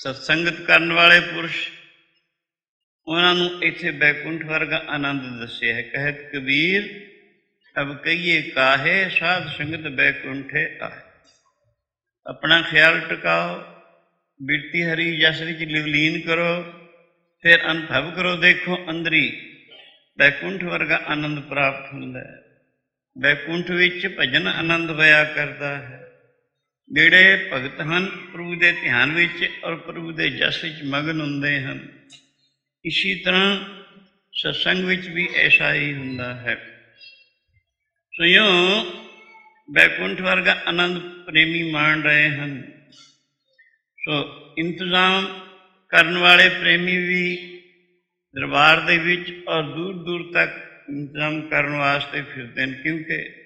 ਸਤਸੰਗਤ ਕਰਨ ਵਾਲੇ ਪੁਰਸ਼, ਉਹਨਾਂ ਨੂੰ ਇੱਥੇ ਬੈਕੁੰਠ ਵਰਗਾ ਆਨੰਦ ਦੱਸਿਆ ਹੈ। ਕਹਿਤ ਕਬੀਰ ਅਬ ਕਹੀਏ ਕਾਹੇ, ਸਾਧ ਸੰਗਤ ਬੈਕੁੰਠੇ ਆਏ ਆਪਣਾ ਖਿਆਲ ਟਿਕਾਓ, ਬਿਰਤੀ ਹਰੀ ਜਸ ਵਿੱਚ ਲਿਵਲੀਨ ਕਰੋ, ਫਿਰ ਅਨੁਭਵ ਕਰੋ, ਦੇਖੋ ਅੰਦਰੀ। ਬੈਕੁੰਠ ਵਰਗਾ ਆਨੰਦ ਪ੍ਰਾਪਤ ਹੁੰਦਾ ਹੈ। ਬੈਕੁੰਠ ਵਿੱਚ ਭਜਨ ਆਨੰਦ ਹੋਇਆ ਕਰਦਾ ਹੈ। ਜਿਹੜੇ ਭਗਤ ਹਨ, ਪ੍ਰਭੂ ਦੇ ਧਿਆਨ ਵਿੱਚ ਔਰ ਪ੍ਰਭੂ ਦੇ ਜਸ ਵਿੱਚ ਮਗਨ ਹੁੰਦੇ ਹਨ। ਇਸੇ ਤਰ੍ਹਾਂ ਸਤਸੰਗ ਵਿੱਚ ਵੀ ਐਸਾ ਹੀ ਹੁੰਦਾ ਹੈ। ਸੋ ਇਉਂ ਬੈਕੁੰਠ ਵਰਗਾ ਆਨੰਦ ਪ੍ਰੇਮੀ ਮਾਣ ਰਹੇ ਹਨ। ਸੋ ਇੰਤਜ਼ਾਮ ਕਰਨ ਵਾਲੇ ਪ੍ਰੇਮੀ ਵੀ ਦਰਬਾਰ ਦੇ ਵਿੱਚ ਔਰ ਦੂਰ ਦੂਰ ਤੱਕ ਇੰਤਜ਼ਾਮ ਕਰਨ ਵਾਸਤੇ ਫਿਰਦੇ ਨੇ ਕਿਉਂਕਿ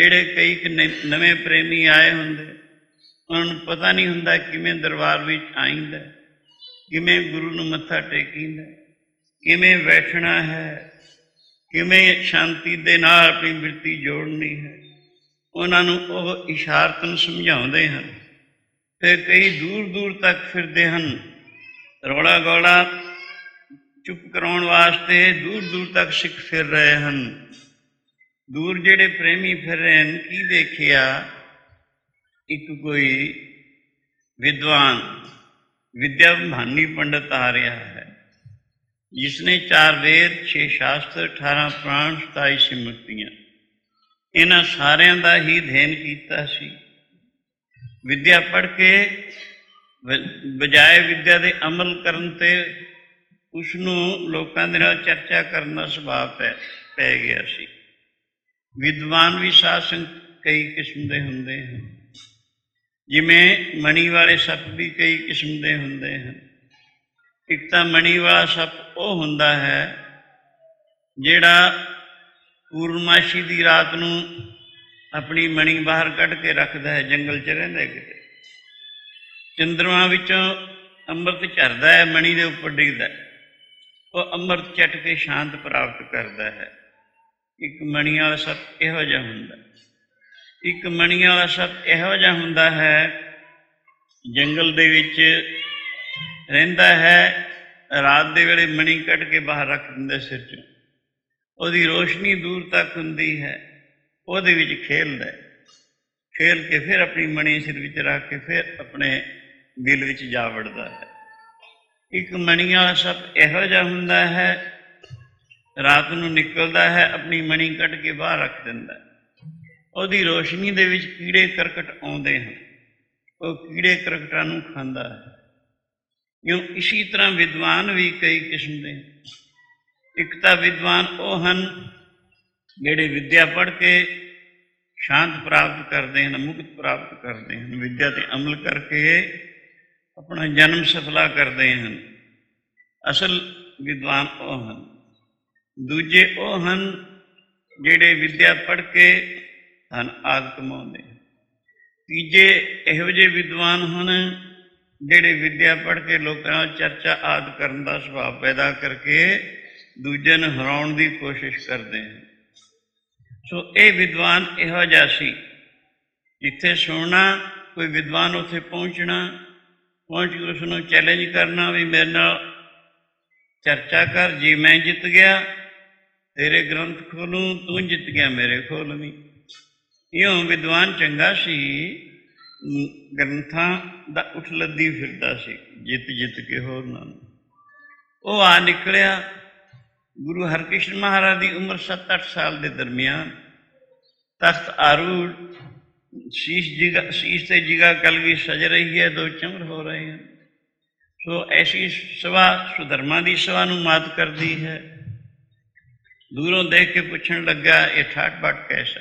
ਜਿਹੜੇ ਕਈ ਨਵੇਂ ਪ੍ਰੇਮੀ ਆਏ ਹੁੰਦੇ, ਉਹਨਾਂ ਨੂੰ ਪਤਾ ਨਹੀਂ ਹੁੰਦਾ ਕਿਵੇਂ ਦਰਬਾਰ ਵਿੱਚ ਆਈਂਦਾ, ਕਿਵੇਂ ਗੁਰੂ ਨੂੰ ਮੱਥਾ ਟੇਕੀਂਦਾ, ਕਿਵੇਂ ਬੈਠਣਾ ਹੈ, ਕਿਵੇਂ ਸ਼ਾਂਤੀ ਦੇ ਨਾਲ ਆਪਣੀ ਬਿਰਤੀ ਜੋੜਨੀ ਹੈ। ਉਹਨਾਂ ਨੂੰ ਉਹ ਇਸ਼ਾਰਤਨ ਸਮਝਾਉਂਦੇ ਹਨ ਫਿਰ ਕਈ ਦੂਰ ਦੂਰ ਤੱਕ ਫਿਰਦੇ ਹਨ। ਰੌਲਾ ਗੋਲਾ ਚੁੱਪ ਕਰਾਉਣ ਵਾਸਤੇ ਦੂਰ ਦੂਰ ਤੱਕ ਸਿੱਖ ਫਿਰ ਰਹੇ ਹਨ। ਦੂਰ ਜਿਹੜੇ ਪ੍ਰੇਮੀ ਫਿਰ ਰਹੇ ਹਨ, ਕੀ ਦੇਖਿਆ? ਇੱਕ ਕੋਈ ਵਿਦਵਾਨ ਵਿਦਿਆ ਭਾਨੀ ਪੰਡਤ ਆ ਰਿਹਾ ਹੈ। ਜਿਸਨੇ ਚਾਰ ਵੇਦ 6 ਸ਼ਾਸਤਰ 18 ਪ੍ਰਾਣ 27 ਸਿਮਰਤੀਆਂ। ਇਹਨਾਂ ਸਾਰਿਆਂ ਦਾ ਹੀ ਅਧਿਐਨ ਕੀਤਾ ਸੀ। ਵਿਦਿਆ ਪੜ੍ਹ ਕੇ ਬਜਾਏ ਵਿਦਿਆ ਦੇ ਅਮਲ ਕਰਨ ਤੇ ਉਸ ਨੂੰ ਲੋਕਾਂ ਦੇ ਨਾਲ ਚਰਚਾ ਕਰਨ ਦਾ ਸੁਭਾਅ ਪੈ ਪੈ ਗਿਆ ਸੀ। ਵਿਦਵਾਨ ਵੀ ਸਾਧ ਸੰਗਤ ਕਈ ਕਿਸਮ ਦੇ ਹੁੰਦੇ ਹਨ। ਜਿਵੇਂ ਮਣੀ ਵਾਲੇ ਸੱਪ ਵੀ ਕਈ ਕਿਸਮ ਦੇ ਹੁੰਦੇ ਹਨ। ਇੱਕ ਤਾਂ ਮਣੀ ਵਾਲਾ ਸੱਪ ਉਹ ਹੁੰਦਾ ਹੈ ਜਿਹੜਾ ਪੂਰਨਮਾਸ਼ੀ ਦੀ ਰਾਤ ਨੂੰ ਆਪਣੀ ਮਣੀ ਬਾਹਰ ਕੱਢ ਕੇ ਰੱਖਦਾ ਹੈ, ਜੰਗਲ 'ਚ ਰਹਿੰਦਾ ਹੈ ਕਿਤੇ। ਚੰਦਰਮਾ ਵਿੱਚੋਂ ਅੰਮ੍ਰਿਤ ਝਰਦਾ ਹੈ, ਮਣੀ ਦੇ ਉੱਪਰ ਡਿੱਗਦਾ ਉਹ ਅੰਮ੍ਰਿਤ ਚਟ ਕੇ ਸ਼ਾਂਤ ਪ੍ਰਾਪਤ ਕਰਦਾ ਹੈ। ਇੱਕ ਮਣੀ ਵਾਲਾ ਸੱਪ ਇਹੋ ਜਿਹਾ ਹੁੰਦਾ। ਇੱਕ ਮਣੀ ਵਾਲਾ ਸੱਪ ਇਹੋ ਜਿਹਾ ਹੁੰਦਾ ਹੈ, ਜੰਗਲ ਦੇ ਵਿੱਚ ਰਹਿੰਦਾ ਹੈ, ਰਾਤ ਦੇ ਵੇਲੇ ਮਣੀ ਕੱਢ ਕੇ ਬਾਹਰ ਰੱਖ ਦਿੰਦਾ ਸਿਰ 'ਚ। ਉਹਦੀ ਰੋਸ਼ਨੀ ਦੂਰ ਤੱਕ ਹੁੰਦੀ ਹੈ, ਉਹਦੇ ਵਿੱਚ ਖੇਲਦਾ ਖੇਲ ਕੇ ਫਿਰ ਆਪਣੀ ਮਣੀ ਸਿਰ ਵਿੱਚ ਰੱਖ ਕੇ ਫਿਰ ਆਪਣੇ ਦਿਲ ਵਿੱਚ ਜਾ ਵੜਦਾ ਹੈ। ਇੱਕ ਮਣੀ ਵਾਲਾ ਸੱਪ ਇਹੋ ਜਿਹਾ ਹੁੰਦਾ ਹੈ ਰਾਤ ਨੂੰ ਨਿਕਲਦਾ ਹੈ, ਆਪਣੀ ਮਣੀ ਕੱਢ ਕੇ ਬਾਹਰ ਰੱਖ ਦਿੰਦਾ ਹੈ। ਉਹਦੀ ਰੋਸ਼ਨੀ ਦੇ ਵਿੱਚ ਕੀੜੇ ਕਰਕਟ ਆਉਂਦੇ ਹਨ। ਉਹ ਕੀੜੇ ਕਰਕਟਾਂ ਨੂੰ ਖਾਂਦਾ ਹੈ। ਕਿਉਂ ਇਸੇ ਤਰ੍ਹਾਂ ਵਿਦਵਾਨ ਵੀ ਕਈ ਕਿਸਮ ਦੇ ਇੱਕ ਤਾਂ ਵਿਦਵਾਨ ਉਹ ਹਨ ਜਿਹੜੇ ਵਿੱਦਿਆ ਪੜ੍ਹ ਕੇ ਸ਼ਾਂਤ ਪ੍ਰਾਪਤ ਕਰਦੇ ਹਨ, ਮੁਕਤ ਪ੍ਰਾਪਤ ਕਰਦੇ ਹਨ। ਵਿੱਦਿਆ ਤੇ ਅਮਲ ਕਰਕੇ ਆਪਣਾ ਜਨਮ ਸਫਲਾ ਕਰਦੇ ਹਨ। ਅਸਲ ਵਿਦਵਾਨ ਉਹ ਹਨ। ਦੂਜੇ ਉਹ ਹਨ ਜਿਹੜੇ ਵਿਦਿਆ ਪੜ੍ਹ ਕੇ ਹਨ, ਆਦ ਕਮਾਉਂਦੇ ਤੀਜੇ ਇਹੋ ਜਿਹੇ ਵਿਦਵਾਨ ਹਨ ਜਿਹੜੇ ਵਿਦਿਆ ਪੜ੍ਹ ਕੇ ਲੋਕਾਂ ਨਾਲ ਚਰਚਾ, ਆਦ ਕਰਨ ਦਾ ਸੁਭਾਅ ਪੈਦਾ ਕਰਕੇ ਦੂਜੇ ਨੂੰ ਹਰਾਉਣ ਦੀ ਕੋਸ਼ਿਸ਼ ਕਰਦੇ ਹਨ। ਸੋ ਇਹ ਵਿਦਵਾਨ ਇਹੋ ਜਿਹਾ ਸੀ ਜਿੱਥੇ ਸੁਣਨਾ ਕੋਈ ਵਿਦਵਾਨ ਉੱਥੇ ਪਹੁੰਚਣਾ, ਪਹੁੰਚ ਕੇ ਉਸ ਨੂੰ ਚੈਲੰਜ ਕਰਨਾ ਵੀ ਮੇਰੇ ਨਾਲ ਚਰਚਾ ਕਰ, ਜੇ ਮੈਂ ਜਿੱਤ ਗਿਆ ਤੇਰੇ ਗ੍ਰੰਥ ਖੋਲੂੰ, ਤੂੰ ਜਿੱਤ ਗਿਆ ਮੇਰੇ ਖੋਲ ਵੀ। ਇਉਂ ਵਿਦਵਾਨ ਚੰਗਾ ਸੀ, ਗ੍ਰੰਥਾਂ ਦਾ ਉਠ ਲੱਦੀ ਫਿਰਦਾ ਸੀ, ਜਿੱਤ ਜਿੱਤ ਕੇ ਹੋਰ ਨਾ। ਉਹ ਆ ਨਿਕਲਿਆ, ਗੁਰੂ ਹਰਕ੍ਰਿਸ਼ਨ ਮਹਾਰਾਜ ਦੀ ਉਮਰ 7-8 ਸਾਲ ਦੇ ਦਰਮਿਆਨ। ਤਖਤ ਆਰੂੜ, ਸ਼ੀਸ਼ ਜਿਗਾ, ਸ਼ੀਸ਼ ਤੇ ਜਿਗਾ ਕਲਗੀ ਸਜ ਰਹੀ ਹੈ, ਦੋ ਚਮਰ ਹੋ ਰਹੇ ਹਨ। ਸੋ ਐਸੀ ਸਭਾ ਸੁਧਰਮਾ ਦੀ ਸਭਾ ਨੂੰ ਮਾਤ ਕਰਦੀ ਹੈ। ਦੂਰੋਂ ਦੇਖ ਕੇ ਪੁੱਛਣ ਲੱਗਾ, ਇਹ ਠਾਟ ਬਾਟ ਕੈਸਾ?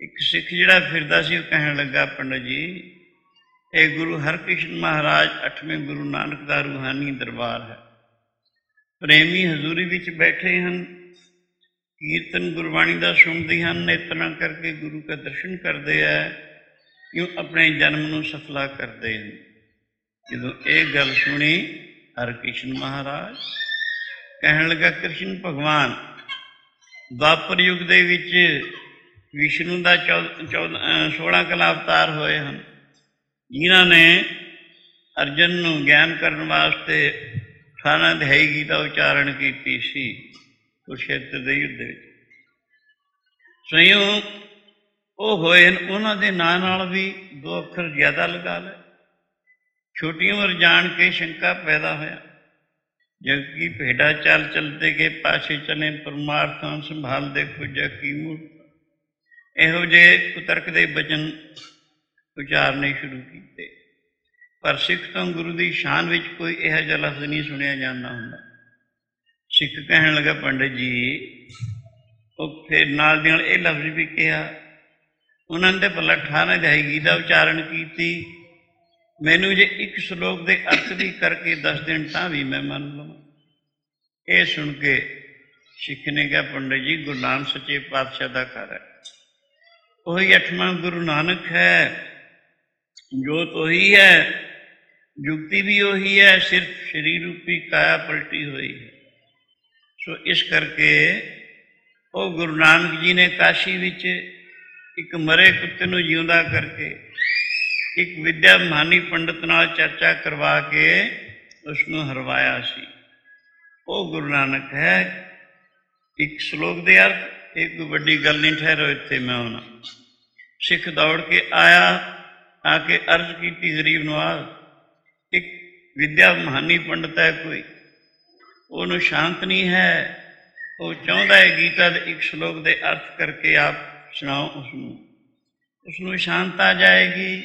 ਇੱਕ ਸਿੱਖ ਜਿਹੜਾ ਫਿਰਦਾ ਸੀ, ਉਹ ਕਹਿਣ ਲੱਗਾ, ਪੰਡਤ ਜੀ, ਇਹ ਗੁਰੂ ਹਰਕ੍ਰਿਸ਼ਨ ਮਹਾਰਾਜ 8ਵੇਂ ਗੁਰੂ ਨਾਨਕ ਦਾ ਰੂਹਾਨੀ ਦਰਬਾਰ ਹੈ। ਪ੍ਰੇਮੀ ਹਜ਼ੂਰੀ ਵਿੱਚ ਬੈਠੇ ਹਨ, ਕੀਰਤਨ ਗੁਰਬਾਣੀ ਦਾ ਸੁਣਦੇ ਹਨ ਨੇਤਨਾ ਕਰਕੇ ਗੁਰੂ ਦਾ ਦਰਸ਼ਨ ਕਰਦੇ ਆ ਕਿਉਂ ਆਪਣੇ ਜਨਮ ਨੂੰ ਸਫਲਾ ਕਰਦੇ ਹਨ। ਜਦੋਂ ਇਹ ਗੱਲ ਸੁਣੀ, ਹਰਕ੍ਰਿਸ਼ਨ ਮਹਾਰਾਜ ਕਹਿਣ ਲੱਗਾ, ਕ੍ਰਿਸ਼ਨ ਭਗਵਾਨ ਦੁਆਪਰ ਯੁੱਗ ਦੇ ਵਿੱਚ ਵਿਸ਼ਨੂੰ ਦਾ 14 16 ਕਲਾ ਅਵਤਾਰ ਹੋਏ ਹਨ। ਜਿਨ੍ਹਾਂ ਨੇ ਅਰਜਨ ਨੂੰ ਗਿਆਨ ਕਰਨ ਵਾਸਤੇ ਥਾਣਾ ਅਧਿਆਈ ਗੀਤਾ ਉਚਾਰਨ ਕੀਤੀ ਸੀ ਕੁਰਸ਼ੇਤਰ ਦੇ ਯੁੱਧ ਵਿੱਚ। ਸਯੋਂ ਉਹ ਹੋਏ ਨੇ ਉਹਨਾਂ ਦੇ ਨਾਂ ਨਾਲ ਵੀ ਦੋ ਅੱਖਰ ਜ਼ਿਆਦਾ ਲਗਾ ਲਏ। ਛੋਟੀ ਉਮਰ ਜਾਣ ਕੇ ਸ਼ੰਕਾ ਪੈਦਾ ਹੋਇਆ। ਜਗ ਕੀ ਭੇਡਾ ਚੱਲ ਚਲਤੇ ਕੇ ਪਾਛੇ ਚਲੇ ਪਰਮਾਰਥਾਂ ਸੰਭਾਲ ਦੇਖੋ ਜਗ ਕੀ ਮੂਰਤ ਇਹੋ ਜੇ ਕੁਤਰਕ ਦੇ ਬਚਨ ਉਚਾਰਨੇ ਸ਼ੁਰੂ ਕੀਤੇ। ਪਰ ਸਿੱਖ ਤੋਂ ਗੁਰੂ ਦੀ ਸ਼ਾਨ ਵਿੱਚ ਕੋਈ ਇਹੋ ਜਿਹਾ ਲਫ਼ਜ਼ ਨਹੀਂ ਸੁਣਿਆ ਜਾਂਦਾ ਹੁੰਦਾ। ਸਿੱਖ ਕਹਿਣ ਲੱਗਾ, ਪੰਡਤ ਜੀ, ਉਹ ਫਿਰ ਨਾਲ ਦੀ ਨਾਲ ਇਹ ਲਫ਼ਜ਼ ਵੀ ਕਿਹਾ, ਉਹਨਾਂ ਨੇ ਭਲਾ 18 ਅਧਿਆਈ ਦਾ ਉਚਾਰਨ ਕੀਤੀ ਮੈਨੂੰ ਜੇ ਇੱਕ ਸ਼ਲੋਕ ਦੇ ਅਰਥ ਵੀ ਕਰਕੇ ਦੱਸ ਦੇਣ ਤਾਂ ਵੀ ਮੈਂ ਮੰਨ ਲਵਾਂ। ਇਹ ਸੁਣ ਕੇ ਸਿੱਖ ਨੇ ਕਿਹਾ, ਪੰਡਿਤ ਜੀ, ਗੁਰੂ ਨਾਨਕ ਸੱਚੇ ਪਾਤਸ਼ਾਹ ਦਾ ਘਰ ਹੈ। ਉਹੀ ਅਠਵਾਂ ਗੁਰੂ ਨਾਨਕ ਹੈ। ਜੋਤ ਉਹੀ ਹੈ। ਜੁਗਤੀ ਵੀ ਉਹੀ ਹੈ। ਸਿਰਫ ਸਰੀਰ ਰੂਪੀ ਕਾਇਆ ਪਲਟੀ ਹੋਈ ਹੈ। ਸੋ ਇਸ ਕਰਕੇ ਉਹ ਗੁਰੂ ਨਾਨਕ ਜੀ ਨੇ ਕਾਸ਼ੀ ਵਿੱਚ ਇੱਕ ਮਰੇ ਕੁੱਤੇ ਨੂੰ ਜਿਉਂਦਾ ਕਰਕੇ ਇੱਕ ਵਿਦਿਆ ਮਹਾਨੀ ਪੰਡਤ ਨਾਲ ਚਰਚਾ ਕਰਵਾ ਕੇ ਉਸ ਨੂੰ ਹਰਵਾਇਆ ਸੀ। ਉਹ ਗੁਰੂ ਨਾਨਕ ਹੈ। ਇੱਕ ਸ਼ਲੋਕ ਦੇ ਅਰਥ ਇਹ ਕੋਈ ਵੱਡੀ ਗੱਲ ਨਹੀਂ ਠਹਿਰੋ ਇੱਥੇ ਮੈਂ ਉਹਨਾਂ ਸਿੱਖ ਦੌੜ ਕੇ ਆਇਆ, ਆ ਕੇ ਅਰਜ਼ ਕੀਤੀ ਗਰੀਬ ਨਵਾਜ਼ ਇੱਕ ਵਿਦਿਆ ਮਹਾਨੀ ਪੰਡਤ ਹੈ ਕੋਈ। ਉਹਨੂੰ ਸ਼ਾਂਤ ਨਹੀਂ ਹੈ। ਉਹ ਚਾਹੁੰਦਾ ਹੈ ਗੀਤਾ ਦੇ ਇੱਕ ਸ਼ਲੋਕ ਦੇ ਅਰਥ ਕਰਕੇ ਆਪ ਸੁਣਾਓ ਉਸ ਨੂੰ ਉਸ ਨੂੰ ਸ਼ਾਂਤ ਆ ਜਾਏਗੀ।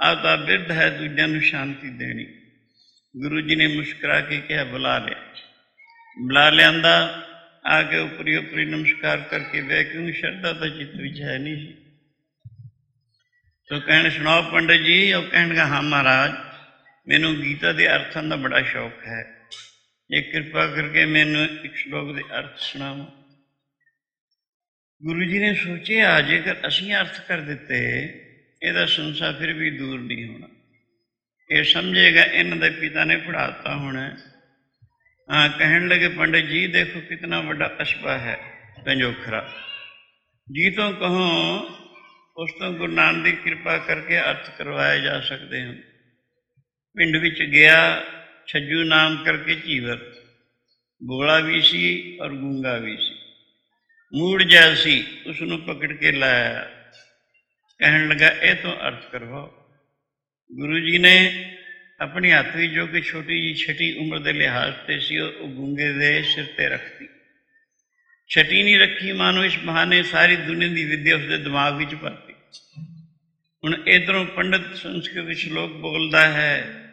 ਆਪਦਾ ਬਿਰਧ ਹੈ, ਦੂਜਿਆਂ ਨੂੰ ਸ਼ਾਂਤੀ ਦੇਣੀ। ਗੁਰੂ ਜੀ ਨੇ ਮੁਸਕਰਾ ਕੇ ਕਿਹਾ, ਬੁਲਾ ਲਿਆ ਬੁਲਾ ਲਿਆਂਦਾ, ਆ ਕੇ ਉਪਰੀ ਉਪਰੀ ਨਮਸਕਾਰ ਕਰਕੇ ਵੇ ਕਿਉਂ ਸ਼ਰਧਾ ਤਾਂ ਚਿੱਤ ਵਿੱਚ ਹੈ ਨਹੀਂ ਸੀ। ਤੋ ਕਹਿਣ, ਸੁਣਾਓ ਪੰਡਤ ਜੀ, ਉਹ ਕਹਿਣਗਾ ਹਾਂ ਮਹਾਰਾਜ, ਮੈਨੂੰ ਗੀਤਾ ਦੇ ਅਰਥਾਂ ਦਾ ਬੜਾ ਸ਼ੌਕ ਹੈ। ਇਹ ਕਿਰਪਾ ਕਰਕੇ ਮੈਨੂੰ ਇੱਕ ਸ਼ਲੋਕ ਦੇ ਅਰਥ ਸੁਣਾਓ। ਗੁਰੂ ਜੀ ਨੇ ਸੋਚਿਆ, ਜੇਕਰ ਅਸੀਂ ਅਰਥ ਕਰ ਦਿੱਤੇ ਇਹਦਾ ਸੰਸਾ ਫਿਰ ਵੀ ਦੂਰ ਨਹੀਂ ਹੋਣਾ। ਇਹ ਸਮਝੇਗਾ, ਇਹਨਾਂ ਦੇ ਪਿਤਾ ਨੇ ਪੜਾਤਾ ਹੋਣਾ ਹਾਂ। ਕਹਿਣ ਲੱਗੇ, ਪੰਡਿਤ ਜੀ, ਦੇਖੋ ਕਿਤਨਾ ਵੱਡਾ ਅਸ਼ਬਾ ਹੈ ਪੰਜੋਖਰਾ ਜੀ ਤੋਂ ਕਹੋ, ਉਸ ਤੋਂ ਗੁਰੂ ਨਾਨਕ ਦੀ ਕਿਰਪਾ ਕਰਕੇ ਅਰਥ ਕਰਵਾਏ ਜਾ ਸਕਦੇ ਹਨ। ਪਿੰਡ ਵਿੱਚ ਗਿਆ, ਛੱਜੂ ਨਾਮ ਕਰਕੇ ਝੀਵਰ। ਗੋਲਾ ਵੀ ਸੀ ਔਰ ਗੁੰਗਾ ਵੀ ਸੀ। ਮੂੜ ਜਾ ਸੀ ਉਸ ਨੂੰ ਪਕੜ ਕੇ ਲਾਇਆ। ਕਹਿਣ ਲੱਗਾ, ਇਹ ਤੋਂ ਅਰਥ ਕਰਵਾਓ ਗੁਰੂ ਜੀ ਨੇ ਆਪਣੀ ਹੱਥ ਵਿੱਚ ਜੋ ਕਿ ਛੋਟੀ ਜੀ ਛਟੀ ਉਮਰ ਦੇ ਲਿਹਾਜ਼ ਤੇ ਸੀ, ਉਹ ਗੁੰਗੇ ਦੇ ਸਿਰ ਤੇ ਰੱਖਤੀ। ਛਟੀ ਨਹੀਂ ਰੱਖੀ ਮਾਨੋ ਇਸ ਬਹਾਨੇ ਸਾਰੀ ਦੁਨੀਆ ਦੀ ਵਿਦਿਆ ਉਸਦੇ ਦਿਮਾਗ ਵਿੱਚ ਭਰਤੀ। ਹੁਣ ਇਧਰੋਂ ਪੰਡਤ ਸੰਸਕ੍ਰਿਤ ਸ਼ਲੋਕ ਬੋਲਦਾ ਹੈ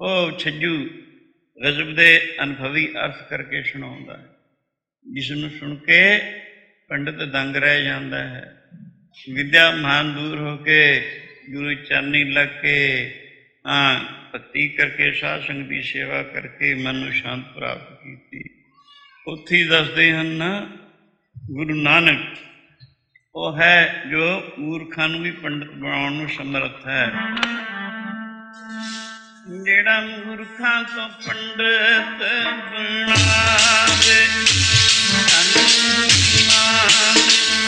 ਉਹ ਛੱਜੂ, ਗਜ਼ਬ ਦੇ ਅਨੁਭਵੀ ਅਰਥ ਕਰਕੇ ਸੁਣਾਉਂਦਾ ਹੈ। ਜਿਸ ਨੂੰ ਸੁਣ ਕੇ ਪੰਡਤ ਦੰਗ ਰਹਿ ਜਾਂਦਾ ਹੈ। ਵਿਦਿਆ ਮਹਾਨ ਦੂਰ ਹੋ ਕੇ, ਗੁਰੂ ਚਰਨੀ ਲੱਗ ਕੇ, ਹਾਂ, ਭਗਤੀ ਕਰਕੇ, ਸਾਧ ਸੰਗਤ ਦੀ ਸੇਵਾ ਕਰਕੇ ਮਨ ਨੂੰ ਸ਼ਾਂਤ ਪ੍ਰਾਪਤ ਕੀਤੀ। ਉੱਥੇ ਦੱਸਦੇ ਹਨ ਨਾ, ਗੁਰੂ ਨਾਨਕ, ਉਹ ਹੈ ਜੋ ਮੂਰਖਾਂ ਨੂੰ ਵੀ ਪੰਡਤ ਬਣਾਉਣ ਨੂੰ ਸਮਰੱਥ ਹੈ। ਜਿਹੜਾ ਮੂਰਖਾਂ ਤੋਂ ਪੰਡਤ ਬਣਾਵੇ ਅਨੁਮਾਨ